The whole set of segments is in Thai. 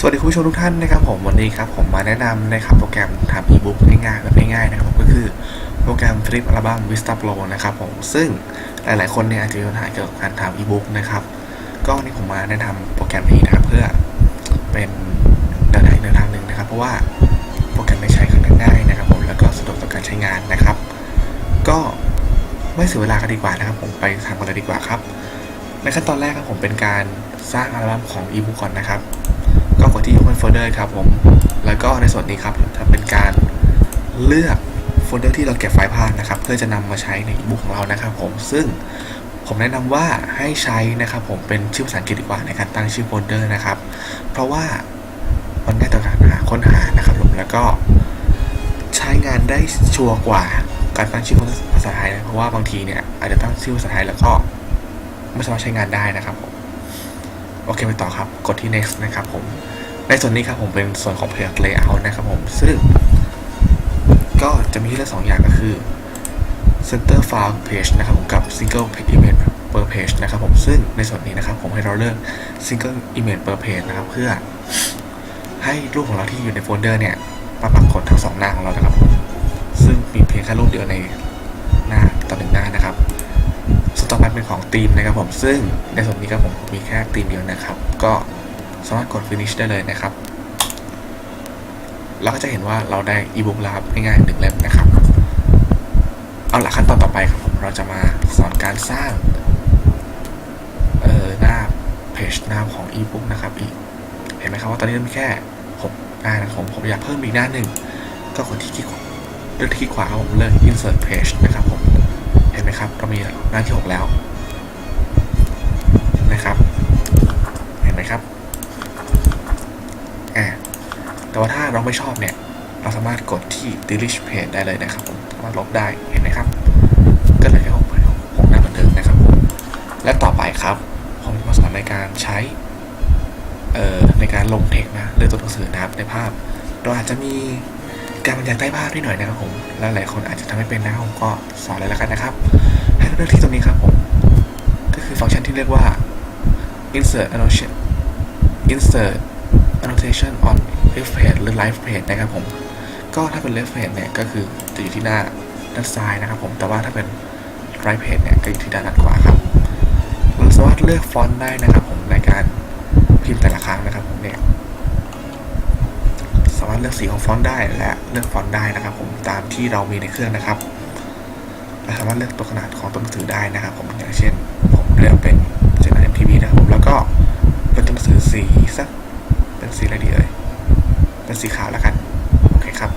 สวัสดีคุณผู้ชมทุกท่านนะครับผมวันนี้ครับผมมาแนะนำนะครับโปรแกรมทำอีบุ๊กง่ายๆแบบง่ายๆนะครับก็คือโปรแกรม Flip อัลบั้ม Vista Pro นะครับผมซึ่งหลายๆคนเนี่ยอาจจะมีปัญหาเกี่ยวกับการทำอีบุ๊กนะครับก็วันนี้ผมมาแนะนำโปรแกรมนี้นะครับเพื่อเป็นแนวทางแนวทางหนึ่งนะครับ เพราะว่าโปรแกรมไม่ใช้ค่อนข้างง่ายนะครับผมแล้วก็สะดวกต่อการใช้งานนะครับ ก็ไม่เสียเวลากันดีกว่านะครับ ผมไปทำกันเลยดีกว่าครับ ในขั้นตอนแรกครับผมเป็นการสร้างอัลบั้มของอีบุ๊กก่อนนะครับ ที่ Open Folder ครับผม แล้วก็ในส่วนนี้ครับจะเป็นการเลือกโฟลเดอร์ที่เราเก็บไฟล์ภาพนะครับ เพื่อจะนำมาใช้ในอีบุ๊กของเรานะครับผมซึ่งผมแนะนำว่าให้ใช้นะครับผมเป็นชื่อภาษาอังกฤษดีกว่าในการตั้งชื่อโฟลเดอร์นะครับ เพราะว่ามันง่ายต่อการหาค้นหานะครับผมแล้วก็ใช้งานได้ชัวร์กว่าการตั้งชื่อภาษาไทยนะเพราะว่าบางทีเนี่ยอาจจะตั้งชื่อภาษาไทยแล้วก็ไม่สามารถใช้งานได้นะครับผมโอเคไปต่อครับกดที่ next นะครับผม ในส่วนนี้ครับผมเป็นส่วนของ page layout นะครับผม ซึ่ง ก็จะมีให้เลือกสองอย่างก็คือ center file page นะครับผมกับ single page image per page นะครับผมซึ่งในส่วนนี้นะครับผมให้เราเลือก single image per page นะครับเพื่อให้รูปของเราที่อยู่ในโฟลเดอร์เนี่ยมาปรากฏทั้งสองหน้าของเรานะครับผมซึ่งมีเพียงแค่รูปเดียวในหน้าต่อหนึ่งหน้านะครับส่วนต่อไปเป็นของธีมนะครับผมซึ่งในส่วนนี้ครับผมมีแค่ธีมเดียวนะครับ ก็ สามารถกด finish ได้เลยนะครับ เราก็จะเห็นว่าเราได้อีบุ๊กแล้วครับง่ายๆหนึ่งเล่มนะครับ เอาละขั้นตอนต่อไปครับผมเราจะมาสอนการสร้างเอ่อหน้าเพจหน้าของอีบุ๊กนะครับอีกเห็นไหมครับว่าตอนนี้มีแค่6หน้านะครับผมผมอยากเพิ่มอีกหน้าหนึ่งก็กดที่คลิกเลือกที่คลิกขวาครับผมเลือก insert page นะครับผม เห็นไหมครับเรามีหน้าที่ 6 แล้ว แต่ว่าถ้าเราไม่ชอบเนี่ย เราสามารถกดที่ delete page ได้เลยนะครับผมสามารถลบได้เห็นไหมครับ ก็เลยแค่หกหกหน้าเหมือนเดิมนะครับผมและต่อไปครับผมจะมาสอนในการใช้ในการลงเทคนะเลือกตัวหนังสือนะครับในภาพ เราอาจจะมีการบรรยายใต้ภาพนิดหน่อยนะครับผมแล้วหลายคนอาจจะทำไม่เป็นนะครับผมก็สอนเลยแล้วกันนะครับ ให้เลือกที่ตรงนี้ครับผมก็คือฟังก์ชันที่เรียกว่า insert annotation insert annotation on left page หรือ live page นะครับผมก็ถ้าเป็น left page เนี่ยก็คือจะอยู่ที่หน้าด้านซ้ายนะครับผมแต่ว่าถ้าเป็น right page เนี่ยก็อยู่ที่ด้านด้านขวาครับเราสามารถเลือกฟอนต์ได้นะครับผมในการพิมพ์แต่ละครั้งนะครับผมเนี่ยสามารถเลือกสีของฟอนต์ได้และเลือกฟอนต์ได้นะครับ ผมตามที่เรามีในเครื่องนะครับและสามารถเลือกตัวขนาดของตัวหนังสือได้นะครับ ผมอย่างเช่น ผมเลือกเป็นเจน MTV นะครับผมแล้วก็เป็นตัวหนังสือสีสักเป็นสีอะไรดีเอ่ยเป็นสีขาวแล้วกันโอเคครับ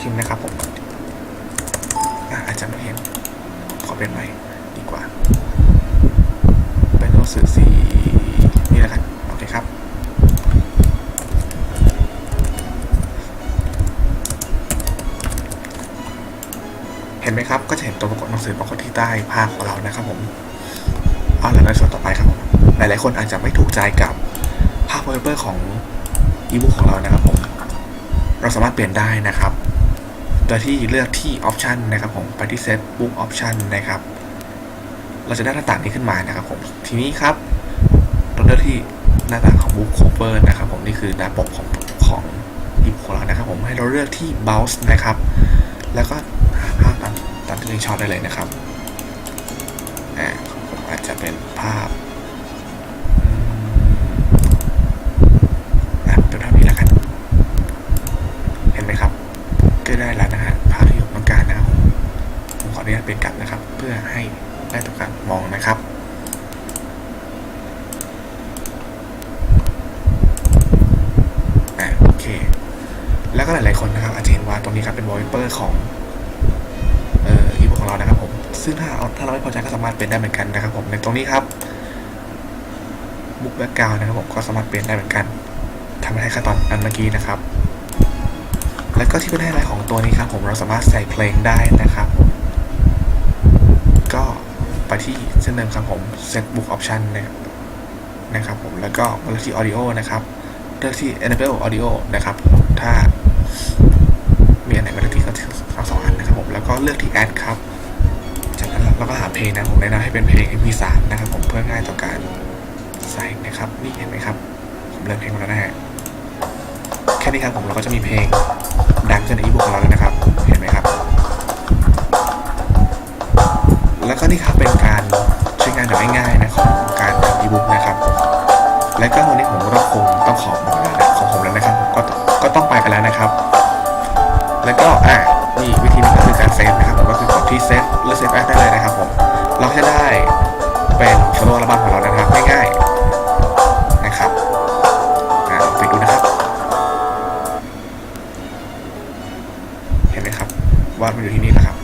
ทิมนะครับผมอะอาจจะไม่เห็นขอ เป็นใหม่ดีกว่า เป็นตัวหนังสือสีนี่แล้วกันโอเคครับเห็นไหมครับ ก็จะเห็นตัวปรากฏหนังสือปรากฏที่ใต้ภาพของเรานะครับผม เอาละในส่วนต่อไปครับผม หลายๆคนอาจจะไม่ถูกใจกับภาพวอลเปเปอร์ของอีบุ๊กของเรานะครับผม เราสามารถเปลี่ยนได้นะครับ ดยที่เลือกที่ออปชันนะครับผมไปที่ Set Book Option นะครับ เราจะได้หน้าต่างนี้ขึ้นมานะครับผมทีนี้ครับเราเลือกที่หน้าต่างของ Book Cover นะครับผมนี่คือหน้าปกของของอีบุ๊ของเรานะครับผมให้เราเลือกที่ Bounce นะครับ แล้วก็หาภาพตามตามที่เราชอบได้เลยนะครับอ่าผมอาจจะเป็นภาพอืมอะเป็นภาพนี้แล้วกัน เห็นไหมครับ ก็ได้แล้วนะฮะภาพที่ผมต้องการนะครับผมขออนุญาตเป็นกลับนะครับ เพื่อให้ได้ต่อการมองนะครับอโอเค แล้วก็หลายๆคนนะครับอาจจะเห็นว่าตรงนี้ครับเป็นวอลเปเปอร์ของเอ่ออีบุ๊กของเรานะครับผมซึ่งถ้าเอาถ้าเราไม่พอใจก็สามารถเปลี่ยนได้เหมือนกันนะครับ ผมในตรงนี้ครับบุ๊กแบ็กกราวนะครับผมก็สามารถเปลี่ยนได้เหมือนกันทำให้ขั้นตอนนั้นเมื่อกี้นะครับ แล้วก็ที่เป็นไฮไลท์ของตัวนี้ครับผมเราสามารถใส่เพลงได้นะครับ ก็ไปที่เช่นเดิมครับผม set book option นะครับนะครับผมแล้วก็มาเลือกที่ audio นะครับเลือกที่ enable audio นะครับ ถ้ามีอันไหนมาเลือกที่ก็ทั้งสองอันนะครับผมแล้วก็เลือกที่ add ครับจากนั้นเราก็หาเพลงนะผมแนะนำให้เป็นเพลง MP3 นะครับผมเพื่อง่ายต่อการใส่นะครับนี่เห็นไหมครับผมเลือกเพลงมาแล้วนะฮะ แค่นี้ครับผมเราก็จะมีเพลงดังขึ้นในอีบุ๊กของเราแล้วนะครับ เห็นไหมครับ แล้วก็นี่ครับเป็นการใช้งานแบบง่ายๆนะของการทำอีบุ๊กนะครับ และก็วันนี้ผมก็คงต้องขอหมดแล้วนะของผมแล้วนะครับผมก็ก็ต้องไปกันแล้วนะครับ แล้วก็อะนี่วิธีหนึงก็คือการเซฟนะครับผมก็คือกดที่เซฟหรือเซฟแอปได้เลยนะครับผมเราจะได้เป็นโฟโล่อัลบั้ม ว่ามันอยู่ที่นี่นะครับ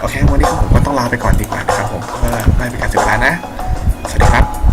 โอเค วันนี้ผมก็ต้องลาไปก่อนดีกว่านะครับผมเพื่อไม่เป็นการเสียเวลานะ สวัสดีครับ